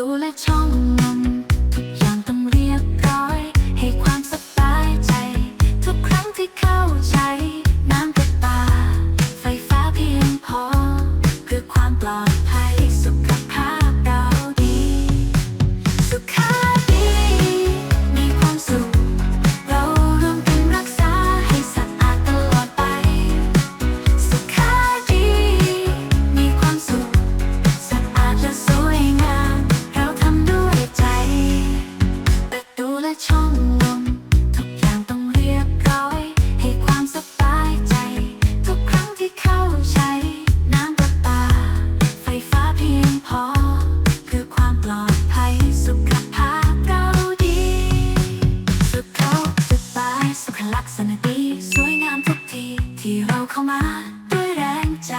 ตูเล็กช่อง ด้วยแรงใจ